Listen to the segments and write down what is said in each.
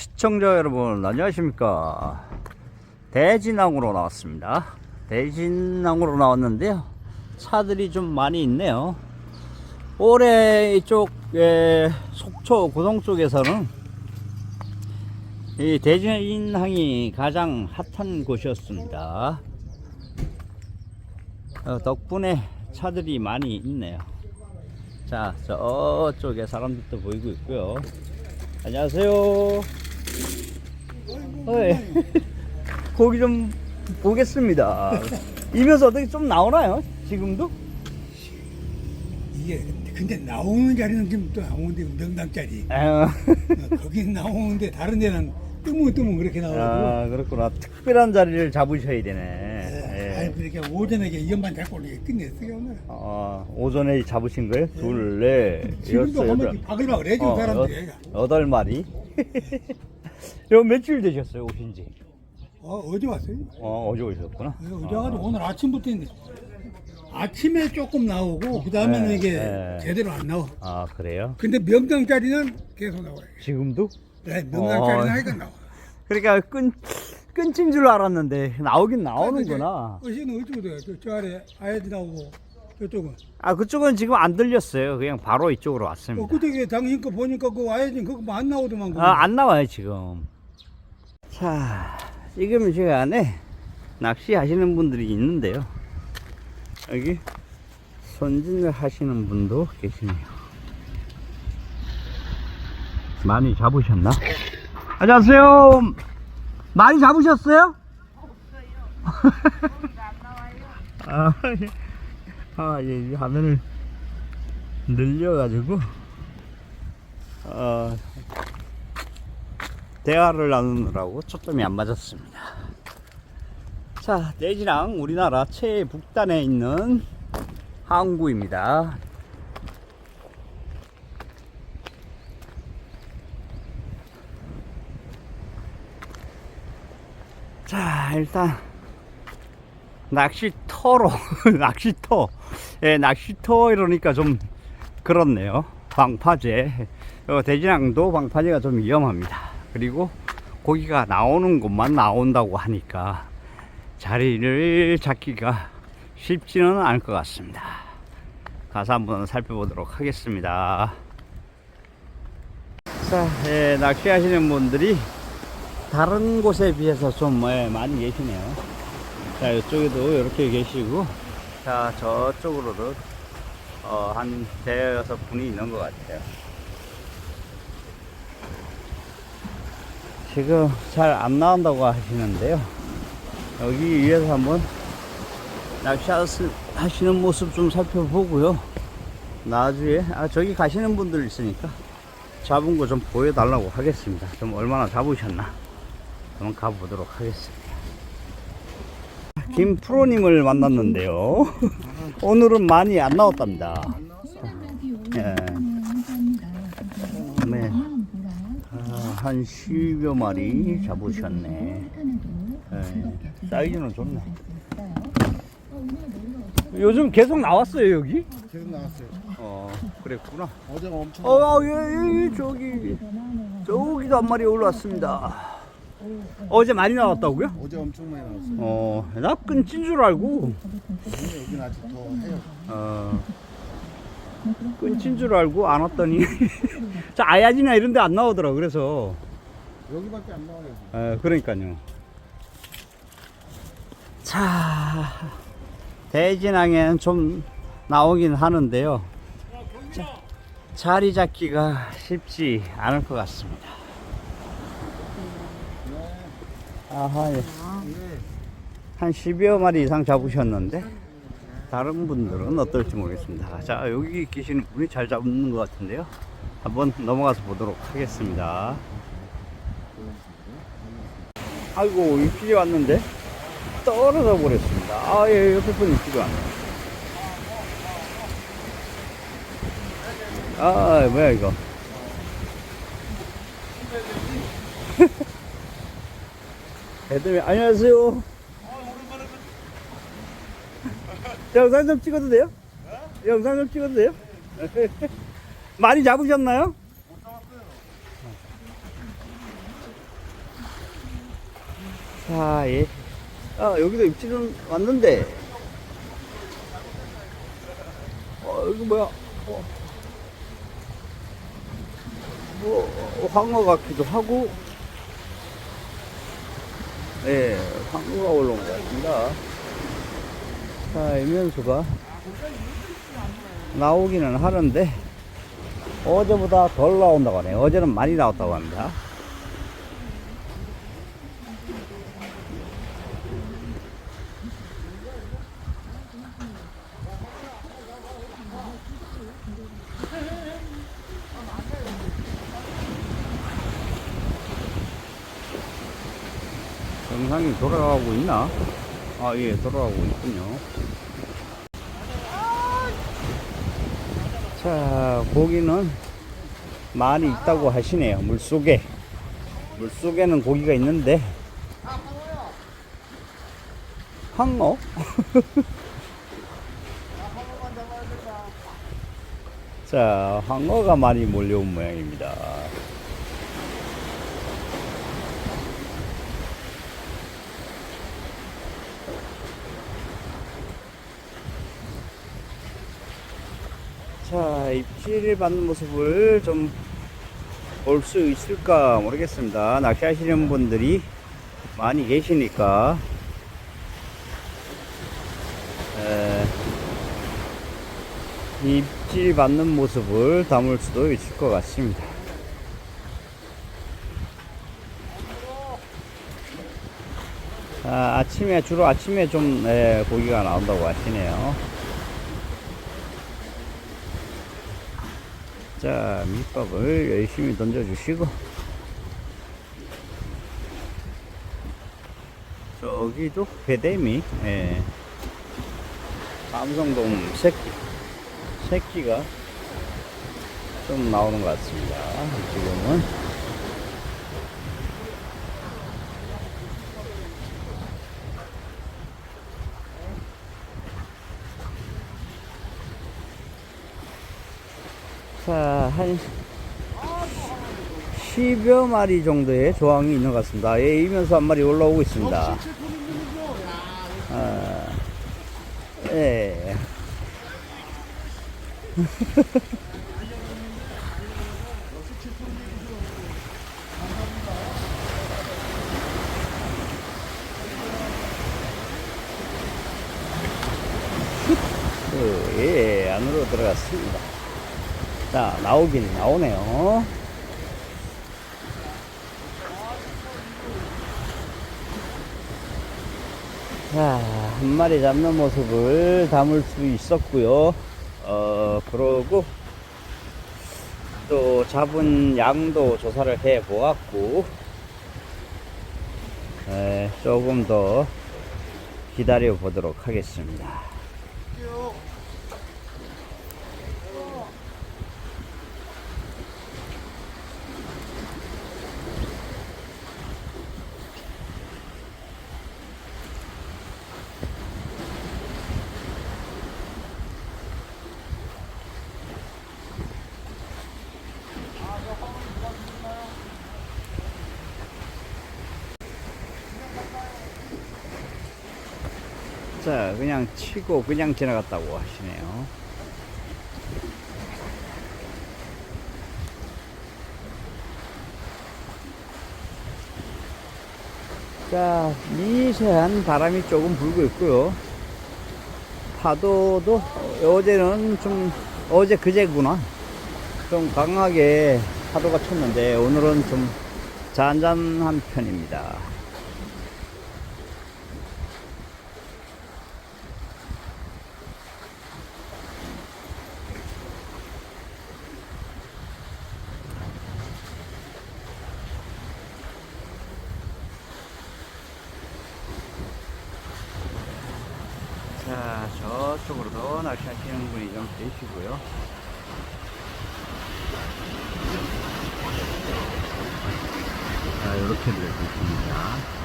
시청자 여러분 안녕하십니까? 대진항으로 나왔습니다. 대진항으로 나왔는데요. 차들이 좀 많이 있네요. 올해 이쪽 에, 속초 고성 쪽에서는 이 대진항이 가장 핫한 곳이었습니다. 어, 덕분에 차들이 많이 있네요. 자 저쪽에 사람들도 보이고 있고요. 안녕하세요. 어이, 고기 좀 보겠습니다. 이면서 어떻게 좀 나오나요? 지금도? 이게 근데 나오는 자리는 지금 또 나오는데 명당짜리 아, 거긴 나오는데 다른 데는 뜨문뜨문 그렇게 나오고 아 그렇구나. 특별한 자리를 잡으셔야 되네. 예. 아니 예. 그렇게 오전에 이연만 잡고 이렇게 끝냈어요 오늘 어, 오전에 잡으신 거예요? 둘, 넷, 지금도 여섯, 보면 여덟. 바글바글 해준 어, 사람들이 여, 여덟 마리. 요 며칠 되셨어요, 오신 지? 어, 어제 왔어요 어, 어제 오셨구나. 예, 어제 와가지고 오늘 아침부터 했는데 아침에 조금 나오고 그 다음에는 네, 이게 네. 제대로 안 나와 아, 그래요? 근데 명당짜리는 계속 나와요 지금도? 네, 명당짜리는 어. 하니까 나와 그러니까 끈, 끊친 줄 알았는데 나오긴 나오는구나. 어제는 어쩌고 돼요 저, 저 아래 아야지 나오고 저쪽은 아 그쪽은 지금 안 들렸어요. 그냥 바로 이쪽으로 어, 왔습니다. 그저께 당신 거 보니까 그 아야지 그거 뭐안 나오더만 그거. 아안 나와요 지금. 자 지금 시간에 낚시하시는 분들이 있는데요. 여기 손질을 하시는 분도 계시네요. 많이 잡으셨나? 안녕하세요. 많이 잡으셨어요? 아, 예. 아, 예, 이 화면을 늘려가지고, 어, 대화를 나누느라고 초점이 안 맞았습니다. 자, 내지랑 우리나라 최북단에 있는 항구입니다. 자, 일단 낚시터로 낚시터, 예, 낚시터 이러니까 좀 그렇네요. 방파제, 어, 대진항도 방파제가 좀 위험합니다. 그리고 고기가 나오는 곳만 나온다고 하니까 자리를 잡기가 쉽지는 않을 것 같습니다. 가서 한번 살펴보도록 하겠습니다. 자, 예, 낚시하시는 분들이 다른 곳에 비해서 좀 예, 많이 계시네요. 자, 이쪽에도 이렇게 계시고, 자, 저쪽으로도 어, 한 대여섯 분이 있는 것 같아요. 지금 잘 안 나온다고 하시는데요. 여기 위에서 한번 낚시하시는 모습 좀 살펴보고요. 나중에, 아, 저기 가시는 분들 있으니까 잡은 거 좀 보여달라고 하겠습니다. 좀 얼마나 잡으셨나. 한번 가보도록 하겠습니다. 김프로님을 만났는데요. 오늘은 많이 안 나왔답니다. 예. 네. 아, 한 10여 마리 잡으셨네. 예. 사이즈는 좋네. 요즘 계속 나왔어요, 여기? 계속 나왔어요. 어, 그랬구나. 어제가 엄청 어, 예, 예, 저기, 저기도 한 마리 올라왔습니다. 어제 많이 나왔다고요? 어제 엄청 많이 나왔어요. 어, 나 끊진 줄 알고, 여기는 아직 더 해요. 어, 끊진 줄 알고 안 왔더니, 저 아야지나 이런 데 안 나오더라, 그래서, 여기밖에 안 나와요. 에, 그러니까요. 자, 대진항에는 좀 나오긴 하는데요. 자, 자리 잡기가 쉽지 않을 것 같습니다. 아하, 예. 한 10여 마리 이상 잡으셨는데, 다른 분들은 어떨지 모르겠습니다. 자, 여기 계시는 분이 잘 잡는 것 같은데요. 한번 넘어가서 보도록 하겠습니다. 아이고, 입질이 왔는데, 떨어져 버렸습니다. 아, 예, 옆에 분 입질이 왔네. 아, 뭐야, 이거. 애들, 안녕하세요. 영상 좀 찍어도 돼요? 영상 좀 찍어도 돼요? 많이 잡으셨나요? 자, 예. 아, 여기도 입질은 왔는데. 어, 이거 뭐야? 어. 뭐, 어, 황어 같기도 하고. 네, 황어가 올라온 것 같습니다. 자, 이면수가 나오기는 하는데, 어제보다 덜 나온다고 하네요. 어제는 많이 나왔다고 합니다. 돌아가고 있나? 아, 예, 돌아가고 있군요. 자, 고기는 많이 있다고 하시네요. 물 속에. 물 속에는 고기가 있는데. 황어? 자, 황어가 많이 몰려온 모양입니다. 자, 입질을 받는 모습을 좀 볼 수 있을까 모르겠습니다. 낚시하시는 분들이 많이 계시니까. 에, 입질 받는 모습을 담을 수도 있을 것 같습니다. 아, 아침에, 주로 아침에 좀, 에, 고기가 나온다고 하시네요. 자, 밑밥을 열심히 던져주시고. 저기도 배대미, 예. 삼성동 새끼, 새끼가 좀 나오는 것 같습니다. 지금은. 한 10여 마리 정도의 조항이 있는 것 같습니다. 예, 이면서 한 마리 올라오고 있습니다. 아, 예. 그, 예, 안으로 들어갔습니다. 자, 나오긴 나오네요. 자, 한 마리 잡는 모습을 담을 수 있었고요. 어, 그러고 또 잡은 양도 조사를 해 보았고, 에, 조금 더 기다려 보도록 하겠습니다. 자, 그냥 치고 그냥 지나갔다고 하시네요. 자, 미세한 바람이 조금 불고 있고요. 파도도 어제는 좀, 어제 그제구나. 좀 강하게 파도가 쳤는데 오늘은 좀 잔잔한 편입니다. 자, 저쪽으로도 낚시하시는 분이 좀 계시고요. 자, 이렇게 되고 있습니다.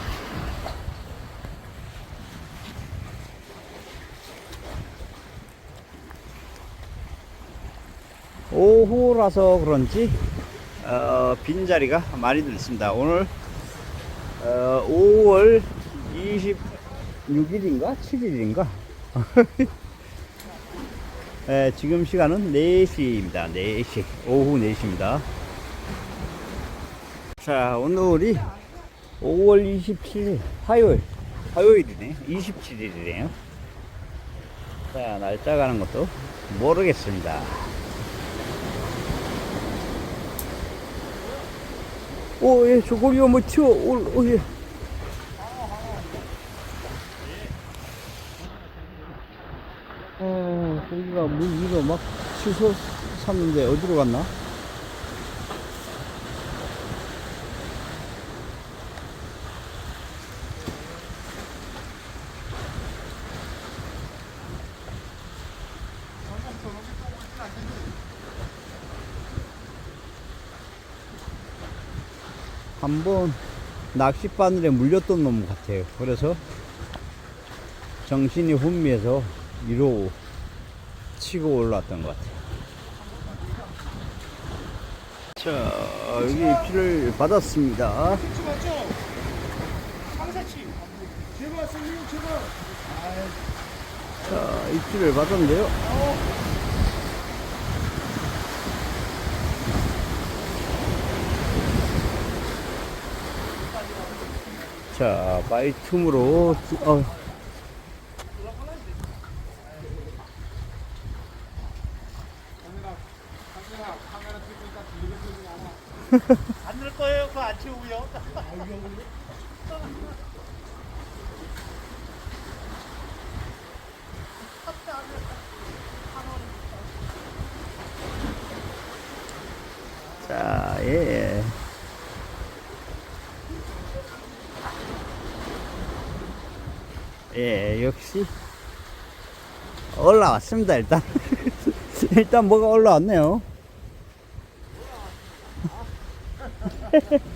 오후라서 그런지 어, 빈자리가 많이 들습니다. 오늘 어, 5월 26일인가 7일인가 예, 지금 시간은 4시입니다. 4시 오후 4시입니다. 자 오늘이 5월 27일 화요일. 화요일이네. 27일이네요. 자 날짜 가는 것도 모르겠습니다. 오, 예, 저고기가 뭐 튀어, 올, 오, 예. 어, 고기가 물 위로 막 치솟 샀는데 어디로 갔나? 한번 낚싯바늘에 물렸던 놈 같아요. 그래서 정신이 혼미해서 위로 치고 올라왔던 것 같아요. 자, 여기 입질을 받았습니다. 자, 입질을 받았는데요. 자, 마이 틈으로, 어, 안 넣을 거예요. 그거 안 채우고요. 자, 예. 예, 역시 올라왔습니다, 일단. 일단 뭐가 올라왔네요.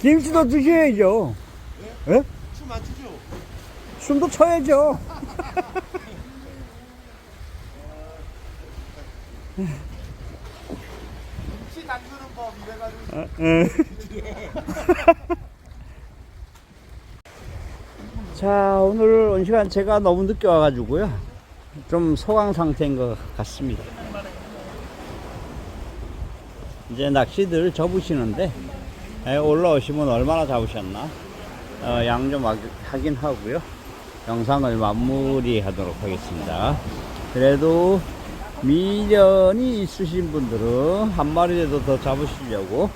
김치도 드셔야죠. 예? 춤안 추죠? 숨도 쳐야죠. 시 담그는 법 이래가지고 어, 예. 자, 오늘 온 시간 제가 너무 늦게 와가지고요. 좀 소강 상태인 것 같습니다. 이제 낚시들 접으시는데, 에, 올라오시면 얼마나 잡으셨나? 어, 양좀 하긴 하고요. 영상을 마무리 하도록 하겠습니다. 그래도 미련이 있으신 분들은 한 마리라도 더 잡으시려고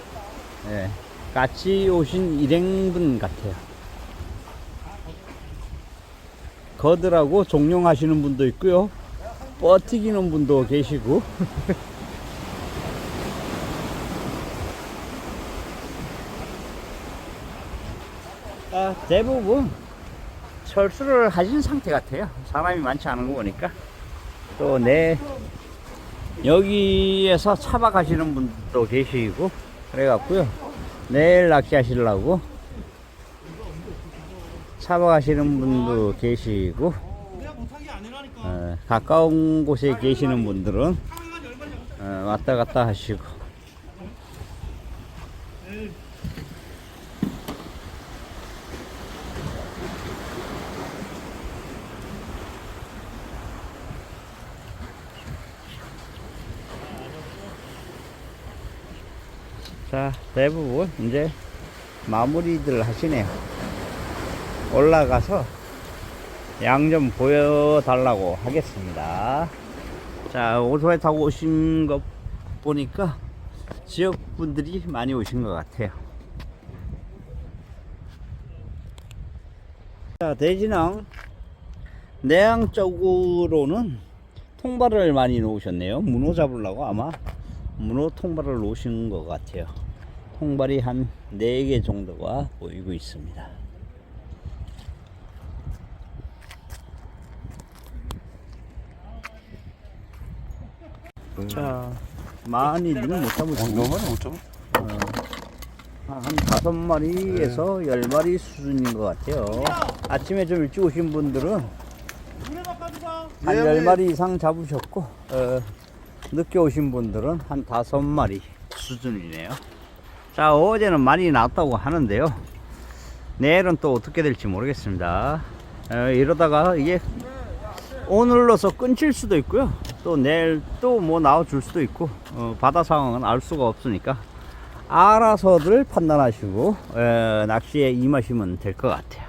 예, 같이 오신 일행분 같아요. 거들하고 종용하시는 분도 있고요. 버티기는 분도 계시고. 아, 대부분 철수를 하신 상태 같아요. 사람이 많지 않은 거 보니까. 또 내 여기에서 차박하시는 분도 계시고 그래갖고요. 내일 낚시하시려고 차박하시는 분도 계시고. 어, 가까운 곳에 계시는 분들은 어, 왔다 갔다 하시고 자 대부분 이제 마무리들 하시네요 올라가서 양 좀 보여달라고 하겠습니다. 자, 오토바이 타고 오신 거 보니까 지역 분들이 많이 오신 것 같아요. 자, 대진항 내양 쪽으로는 통발을 많이 놓으셨네요. 문어 잡으려고 아마 문어 통발을 놓으신 것 같아요. 통발이 한 4개 정도가 보이고 있습니다. 자, 많이 는 못 잡으시고 너무 많이 못 잡아? 한 다섯 마리에서 열 마리 수준인 것 같아요. 아침에 좀 일찍 오신 분들은 물에 바꿔주고 한 예, 열 예. 마리 이상 잡으셨고, 어, 늦게 오신 분들은 한 다섯 마리 수준이네요. 자, 어제는 많이 나왔다고 하는데요. 내일은 또 어떻게 될지 모르겠습니다. 어, 이러다가 이게 오늘로서 끊길 수도 있고요. 또 내일 또 뭐 나와줄 수도 있고, 어, 바다 상황은 알 수가 없으니까 알아서들 판단하시고, 어, 낚시에 임하시면 될 것 같아요.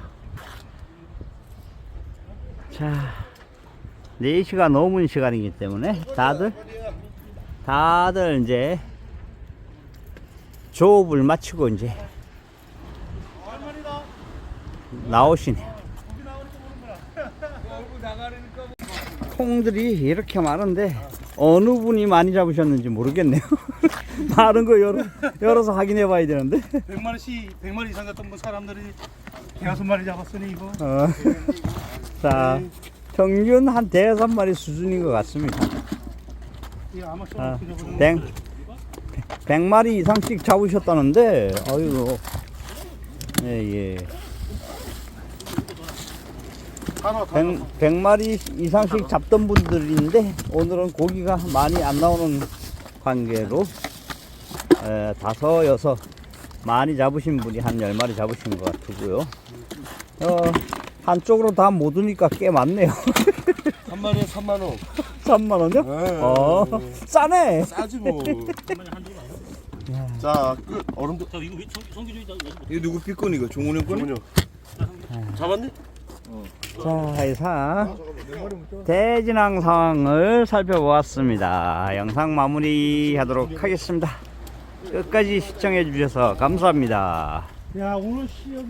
자, 4시가 넘은 시간이기 때문에 다들 다들 이제 조업을 마치고 이제 나오시네요. 통들이 이렇게 많은데 어느 분이 많이 잡으셨는지 모르겠네요. 많은 거 열어, 열어서 확인해 봐야 되는데. 100마리씩 100마리 이상 갔던 뭐 사람들이 대여섯 마리 잡았으니 이거 어. 자, 평균 한 대여섯 마리 수준인 것 같습니다. 이 아마 아, 백, 100마리 이상씩 잡으셨다는데, 아이고. 예, 예. 하나 더. 100, 100마리 이상씩 잡던 분들인데, 오늘은 고기가 많이 안 나오는 관계로, 에, 다섯, 여섯, 많이 잡으신 분이 한 10마리 잡으신 것 같고요. 어, 한쪽으로 다 못 오니까 꽤 많네요. 한 마리에 3만 원. 3만원요? 네. 어, 싸네. 싸지 뭐. 자, 끝. 얼음도. 이거 누구 삐건 이거 종훈이 건? 종훈이 잡았니? 자, 이상 대진항 상황을 살펴보았습니다. 영상 마무리하도록 하겠습니다. 끝까지 시청해 주셔서 감사합니다. 야 오늘 시 여기